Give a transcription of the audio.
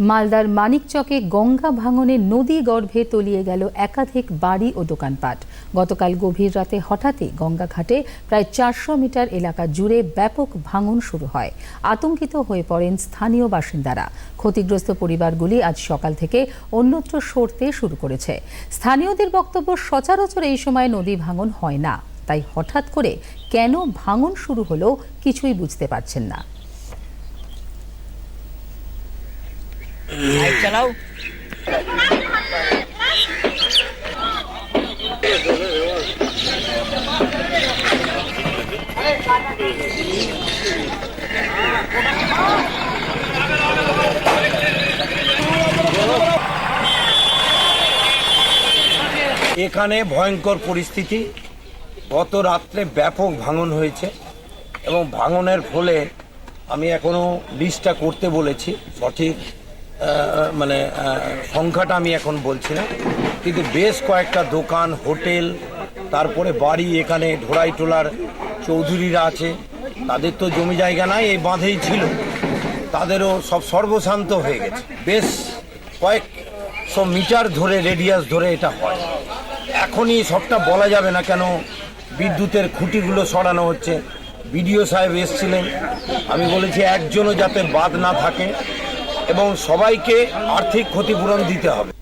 মালদার মানিকচকে গঙ্গা ভাঙনে নদী গর্ভে তলিয়ে গেল একাধিক বাড়ি ও দোকানপাট। গতকাল গভীর রাতে হঠাৎই গঙ্গা ঘাটে প্রায় চারশো মিটার এলাকা জুড়ে ব্যাপক ভাঙন শুরু হয়। আতঙ্কিত হয়ে পড়েন স্থানীয় বাসিন্দারা। ক্ষতিগ্রস্ত পরিবারগুলি আজ সকাল থেকে অন্যত্র সরতে শুরু করেছে। স্থানীয়দের বক্তব্য সচরাচর এই সময় নদী ভাঙন হয় না। তাই হঠাৎ করে কেন ভাঙন শুরু হলো কিছুই বুঝতে পারছেন না। চালাও। এখানে ভয়ঙ্কর পরিস্থিতি। গত রাত্রে ব্যাপক ভাঙন হয়েছে এবং ভাঙনের ফলে আমি এখনও লিস্টটা করতে বলেছি। সঠিক মানে সংখ্যাটা আমি এখন বলছি না। কিন্তু বেশ কয়েকটা দোকান, হোটেল, তারপরে বাড়ি, এখানে ঢোড়াই টোলার চৌধুরীরা আছে। তাদের তো জমি জায়গা নাই, এই বাঁধেই ছিল। তাদেরও সব সর্বশান্ত হয়ে গেছে। বেশ কয়েকশো মিটার ধরে, রেডিয়াস ধরে এটা হয়। এখনই সবটা বলা যাবে না কেন বিদ্যুতের খুঁটিগুলো সরানো হচ্ছে। বিডিও সাহেব এসছিলেন। আমি বলেছি, একজনও যাতে বাদ না থাকে। এবং সবাইকে আর্থিক ক্ষতিপূরণ দিতে হবে।